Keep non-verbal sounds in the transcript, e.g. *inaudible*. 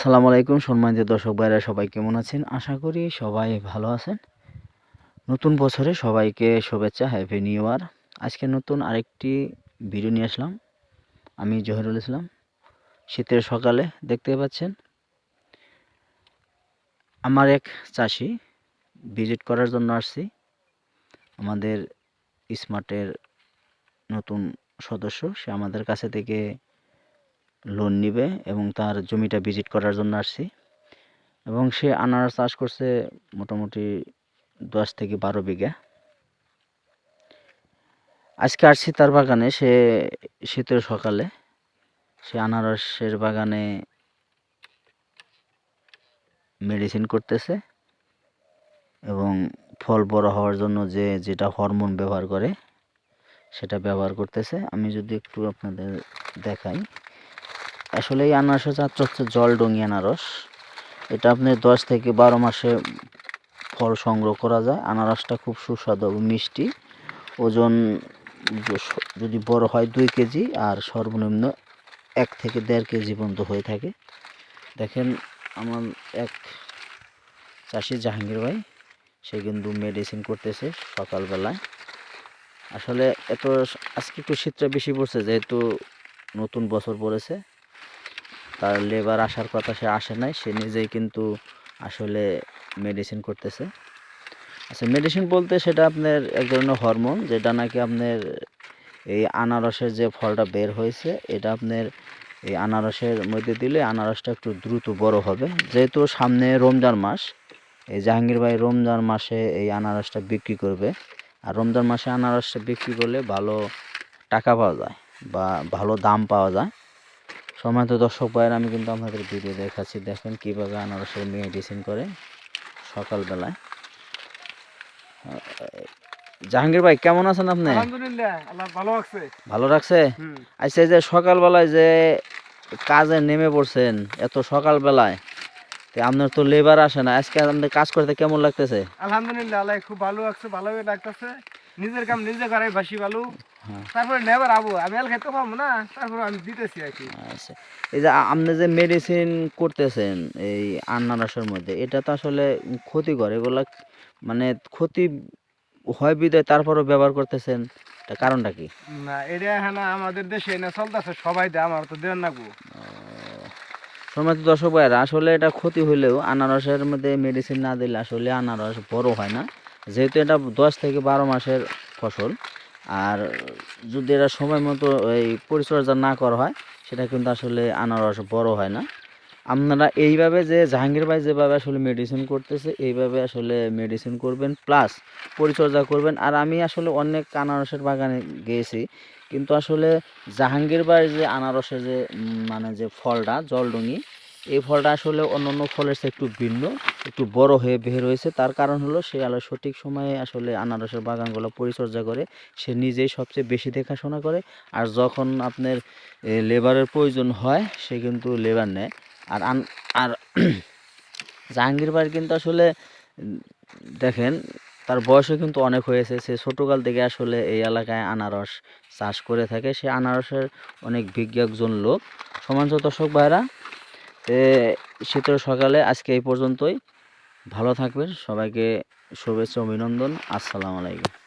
আসসালামু আলাইকুম সম্মানিত দর্শক ভাইরা, সবাই কেমন আছেন? আশা করি সবাই ভালো আছেন। নতুন বছরে সবাইকে শুভেচ্ছা হ্যাপি নিউ ইয়ার আজকে নতুন আরেকটি ভিডিও নিয়ে আসলাম। আমি জহিরুল ইসলাম। শীতের সকালে দেখতে পাচ্ছেন, আমার এক চাষি ভিজিট করার জন্য আসছি। আমাদের স্মার্টের নতুন সদস্য, সে আমাদের কাছে থেকে লোন নিবে এবং তার জমিটা ভিজিট করার জন্য আসছি। এবং সে আনারস চাষ করছে মোটামুটি দশ থেকে বারো বিঘা। আজকে আসছি তার বাগানে, সে শীতের সকালে। সে আনারসের বাগানে মেডিসিন করতেছে এবং ফল বড় হওয়ার জন্য যে যেটা হরমোন ব্যবহার করে সেটা ব্যবহার করতেছে। আমি যদি একটু আপনাদের দেখাই। আসলে এই আনারসের জাত হচ্ছে জলডঙ্গি আনারস। এটা আপনি দশ থেকে বারো মাসে ফল সংগ্রহ করা যায়। আনারসটা খুব সুস্বাদু মিষ্টি। ওজন যদি বড় হয় দুই কেজি আর সর্বনিম্ন এক থেকে দেড় কেজি পর্যন্ত হয়ে থাকে। দেখেন আমার এক চাষি জাহাঙ্গীর ভাই, সে কিন্তু মেডিসিন করতেছে সকালবেলায়। আসলে এত আজকে একটু শীতটা বেশি পড়ছে, যেহেতু নতুন বছর পড়েছে। তার লেবার আসার কথা সে আসে নাই, সে নিজেই কিন্তু আসলে মেডিসিন করতেছে। আচ্ছা মেডিসিন বলতে সেটা আপনার এক ধরনের হরমোন যেটা নাকি আপনার এই আনারসের যে ফলটা বের হয়েছে, এটা আপনার এই আনারসের মধ্যে দিলে আনারসটা একটু দ্রুত বড় হবে। যেহেতু সামনে রমজান মাস, এই জাহাঙ্গীর ভাই রমজান মাসে এই আনারসটা বিক্রি করবে। আর রমজান মাসে আনারসটা বিক্রি করলে ভালো টাকা পাওয়া যায় বা ভালো দাম পাওয়া যায়। তো দর্শক ভাইয়ের আমি কিন্তু আপনাদের ভিডিও দেখাচ্ছি। দেখেন কীভাবে আনারসের মেডিসিন করে সকালবেলায়। জাহাঙ্গীর ভাই কেমন আছেন আপনি? ভালো রাখছে ভালো। আচ্ছা যে সকালবেলায় যে কাজে নেমে পড়ছেন এত সকালবেলায় আপনার তো লেবার আসে না। আজকে আপনাদের কাজ করতে কেমন লাগতেছে? আলহামদুলিল্লাহ খুব ভালো লাগছে ভালোই লাগতেছে। নিজের কাম নিজে করে বাসি ভালো। তারপরে নেবার আবু আমি আর খেতে পাবো না তারপরে আমি দিতেছি আর কি। আচ্ছা। এই যে আপনি যে মেডিসিন করতেছেন এই আনারসের মধ্যে এটা তো আসলে ক্ষতিকর এগুলা মানে ক্ষতি হয় বিদায় তারপরও ব্যবহার করতেছেন কারণটা কি? না এটা হ্যাঁ আমাদের দেশে না চলতেছে সবাই দেয় আমার তো দেন না গো। সময় তো দর্শক ভাইয়েরা আসলে এটা ক্ষতি হলেও আনারসের মধ্যে মেডিসিন না দিলে আসলে আনারস বড় হয় না। যেহেতু এটা দশ থেকে বারো মাসের ফসল আর যদি এটা সময় মতো এই পরিচর্যা না করা হয়, সেটা কিন্তু আসলে আনারস বড় হয় না। আপনারা এইভাবে যে জাহাঙ্গীর ভাই যেভাবে আসলে মেডিসিন করতেছে, এইভাবে আসলে মেডিসিন করবেন প্লাস পরিচর্যা করবেন। আর আমি আসলে অনেক আনারসের বাগানে গিয়েছি কিন্তু আসলে জাহাঙ্গীর যে আনারসের যে মানে যে ফলটা, জলডুঙি এই ফলটা আসলে অন্য অন্য ফলের চেয়ে একটু ভিন্ন, একটু বড় হয়ে বের হয়েছে। তার কারণ হলো সে আলো সঠিক সময়ে আসলে আনারসের বাগানগুলো পরিচর্যা করে, সে নিজেই সবচেয়ে বেশি দেখাশোনা করে। আর যখন আপনার লেবারের প্রয়োজন হয়, সে কিন্তু লেবার নেয়। আর আর *clears throat* জাহাঙ্গীর ভাইয়ের কিন্তু আসলে, দেখেন, তার বয়সও কিন্তু অনেক হয়েছে। সে ছোটোকাল থেকে আসলে এই এলাকায় আনারস চাষ করে থাকে। সে আনারসের অনেক বিজ্ঞ একজন লোক। সমান্ত দর্শক ভাইরা শীতের সকালে আজকে এই পর্যন্তই। ভালো থাকবেন সবাইকে শুভেচ্ছা অভিনন্দন। আসসালামু আলাইকুম।